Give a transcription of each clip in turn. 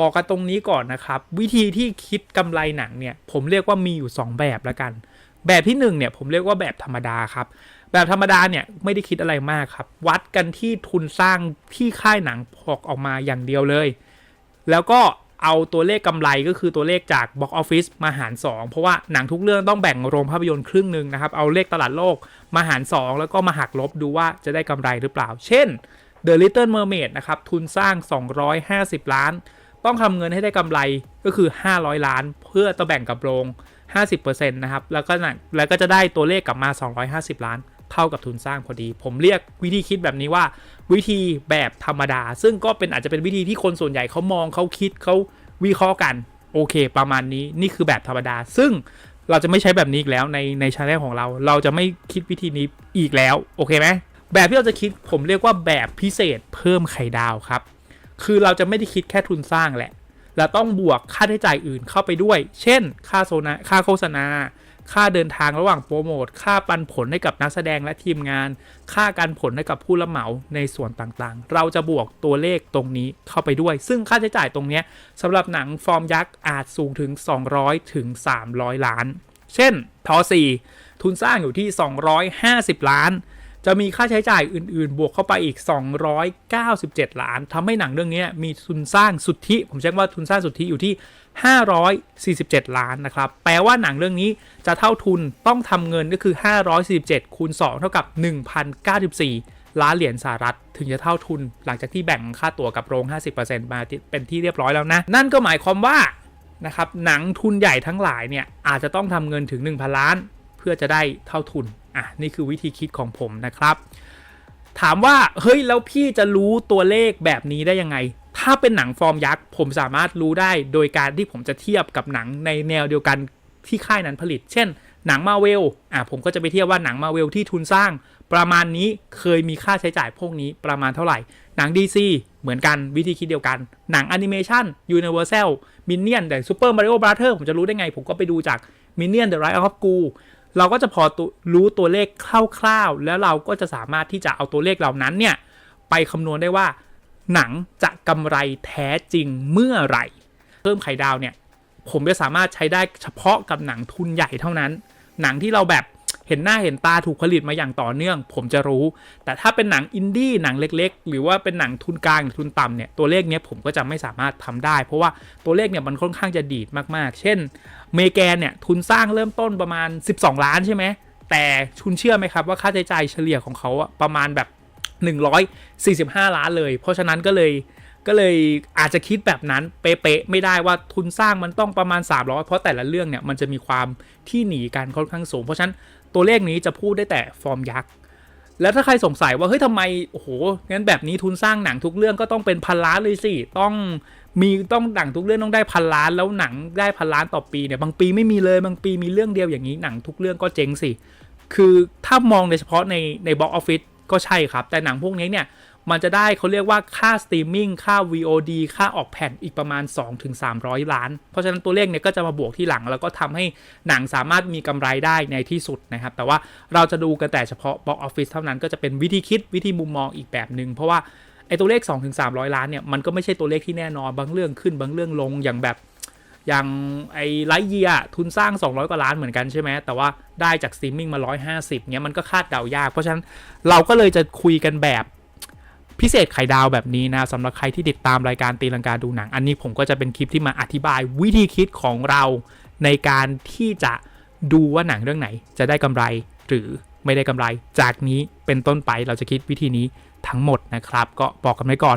บอกกันตรงนี้ก่อนนะครับ วิธีที่คิดกำไรหนังเนี่ย ผมเรียกว่ามีอยู่ 2 แบบล้วกัน แบบที่1เนี่ยผมเรียกว่าแบบธรรมดาครับ แบบธรรมดาเนี่ยไม่ได้คิดอะไรมากครับ วัดกันที่ทุนสร้างที่ค่ายหนังพอกออกมาอย่างเดียวเลย แล้วก็เอาตัวเลขกำไรก็คือตัวเลขจาก Box Office มาหาร 2 เพราะว่าหนังทุกเรื่องต้องแบ่งโรงภาพยนตร์ครึ่งหนึ่งนะครับ เอาเลขตลาดโลกมาหาร 2 แล้วก็มาหักลบดูว่าจะได้กำไรหรือเปล่า เช่น The Little Mermaid นะครับ ทุนสร้าง 250 ล้าน ต้องทำเงินให้ได้กำไรก็คือ 500 ล้าน เพื่อตะแบ่งกับโรง 50%นะครับ แล้วก็นะแล้วก็จะได้ตัวเลขกลับมา 250 ล้าน เท่ากับทุนสร้างพอดี ผมเรียกวิธีคิดแบบนี้ว่า วิธีแบบธรรมดา ซึ่งก็เป็นอาจจะเป็นวิธีที่คนส่วนใหญ่เขามองเขาคิดเขาวิเคราะห์กัน โอเค ประมาณนี้นี่คือแบบธรรมดา ซึ่งเราจะไม่ใช้แบบนี้อีกแล้วในในช anel ของเรา เราจะไม่คิดวิธีนี้อีกแล้ว โอเคไหมแบบที่เราจะคิดผมเรียกว่าแบบพิเศษเพิ่มไข่ดาวครับ คือเราจะไม่ได้คิดแค่ทุนสร้างแหละ เราต้องบวกค่าใช้จ่ายอื่นเข้าไปด้วย เช่น ค่าโซนาค่าโฆษณา ค่าเดินทางระหว่างโปรโมท ค่าปันผลให้กับนักแสดงและทีมงาน ค่าการผลให้กับผู้รับเหมาในส่วนต่างๆ เราจะบวกตัวเลขตรงนี้เข้าไปด้วย ซึ่งค่าใช้จ่ายตรงนี้สำหรับหนังฟอร์มยักษ์อาจสูงถึง 200ถึง300 ล้าน เช่นทอ4ทุนสร้างอยู่ที่ 250 ล้าน จะมีค่าใช้จ่ายอื่นๆ บวกเข้าไปอีก 297 ล้านทำให้หนังเรื่องนี้มีทุนสร้างสุทธิ ผมใช้คว่าทุนสร้างสุทธิอยู่ที่ 547 ล้านนะครับ แปลว่าหนังเรื่องนี้จะเท่าทุนต้องทำเงินก็คือ 547คูณ2เท่ากับ 1,094 ล้านเหรียญสหรัฐ ถึงจะเท่าทุน หลังจากที่แบ่งค่าตั๋วกับโรง 50%มาเป็นที่เรียบร้อยแล้วนะ นั่นก็หมายความว่านะครับหนังทุนใหญ่ทั้งหลายเนี่ยอาจจะต้องทำเงินถึง 1,000 ล้าน เพื่อจะได้เท่าทุน อะนี่คือวิธีคิดของผมนะครับ ถามว่าเฮ้ยแล้วพี่จะรู้ตัวเลขแบบนี้ได้ยังไง ถ้าเป็นหนังฟอร์มยักษ์ผมสามารถรู้ได้โดยการที่ผมจะเทียบกับหนังในแนวเดียวกันที่ค่ายนั้นผลิต เช่น หนังมาเวลอะผมก็จะไปเทียบว่าหนังมาเวลที่ทุนสร้าง ประมาณนี้เคยมีค่าใช้จ่ายพวกนี้ประมาณเท่าไหร่ หนัง DC เหมือนกันวิธีคิดเดียวกัน หนังแอนิเมชัน Universal Minion แต่ Super Mario Brother ผมจะรู้ได้ไง ผมก็ไปดูจาก Minion The Rise of Gru เร เราก็จะพอรู้ตัวเลขคร่าวๆ แล้วเราก็จะสามารถที่จะเอาตัวเลขเหล่านั้นเนี่ยไปคำนวณได้ว่า หนังจะกำไรแท้จริงเมื่อไหร่เพิ่มไข่ดาวเนี่ยผมจะสามารถใช้ได้เฉพาะกับหนังทุนใหญ่เท่านั้น หนังที่เราแบบ เห็นหน้าเห็นตาถูกผลิตมาอย่างต่อเนื่อง ผมจะรู้ แต่ถ้าเป็นหนังอินดี้หนังเล็ก ๆ หรือว่าเป็นหนังทุนกลางหรือทุนต่ำเนี่ยตัวเลขเนี้ยผมก็จะไม่สามารถทำได้ เพราะว่าตัวเลขเนี่ยมันค่อนข้างจะดีดมากๆ เช่น เมแกนเนี่ยทุนสร้างเริ่มต้นประมาณ 12 ล้านใช่ไหมแต่คุณเชื่อไหมครับว่าค่าใช้จ่ายเฉลี่ยของเขาอะประมาณแบบ 145 ล้านเลย เพราะฉะนั้นก็เลยก็เลยอาจจะคิดแบบนั้นเป๊ะๆไม่ได้ว่าทุนสร้างมันต้องประมาณ 300 เพราะแต่ละเรื่องเนี่ยมันจะมีความที่หนีกันค่อนข้างสูง เพราะฉะนั้น ตัวเลขนี้จะพูดได้แต่ฟอร์มยักษ์แล้วถ้าใครสงสัยว่าเฮ้ยทำไมโอ้โหงั้นแบบนี้ทุนสร้างหนังทุกเรื่องก็ต้องเป็นพันล้านเลยสิต้องมีต้องหนังทุกเรื่องต้องได้พันล้านแล้วหนังได้พันล้านต่อปีเนี่ยบางปีไม่มีเลยบางปีมีเรื่องเดียวอย่างนี้หนังทุกเรื่องก็เจ๊งสิคือถ้ามองในเฉพาะในในบ็อกออฟฟิศก็ใช่ครับ แต่หนังพวกนี้เนี่ย มันจะได้เขาเรียกว่าค่าสตรีมมิ่งค่า VOD ค่าออกแผ่นอีกประมาณ 2-300 ล้าน เพราะฉะนั้นตัวเลขเนี่ยก็จะมาบวกที่หลัง แล้วก็ทำให้หนังสามารถมีกำไรได้ในที่สุดนะครับ แต่ว่าเราจะดูกันแต่เฉพาะบ็อกออฟฟิศเท่านั้นก็จะเป็นวิธีคิดวิธีมุมมองอีกแบบหนึ่งเพราะว่าไอ้ตัวเลข 2-300 ล้านเนี่ยมันก็ไม่ใช่ตัวเลขที่แน่นอนบางเรื่องขึ้นบางเรื่องลงอย่างแบบอย่างไอ้ไลท์เยียทุนสร้าง 200 กว่าล้านเหมือนกันใช่ไหม แต่ว่าได้จากสตรีมมิ่งมา 150เนี้ยมันก็คาดเดายาก เพราะฉะนั้นเราก็เลยจะคุยกันแบบ พิเศษไข่ดาวแบบนี้นะสำหรับใครที่ติดตามรายการตีลังกาดูหนัง อันนี้ผมก็จะเป็นคลิปที่มาอธิบายวิธีคิดของเราในการที่จะดูว่าหนังเรื่องไหนจะได้กำไรหรือไม่ได้กำไร จากนี้เป็นต้นไปเราจะคิดวิธีนี้ทั้งหมดนะครับ ก็บอกกันไว้ก่อน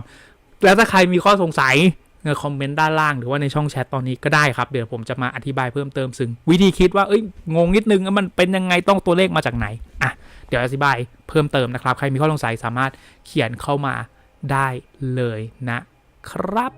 แล้วถ้าใครมีข้อสงสัยในคอมเมนต์ด้านล่างหรือว่าในช่องแชทตอนนี้ก็ได้ครับ เดี๋ยวผมจะมาอธิบายเพิ่มเติมซึ่งวิธีคิดว่าเอ้ยงงนิดนึงมันเป็นยังไงต้องตัวเลขมาจากไหนอะ ดี๋ยวอธิบายเพิ่มเติมนะครับ ใครมีข้อสงสัยสามารถเขียนเข้ามาได้เลยนะครับ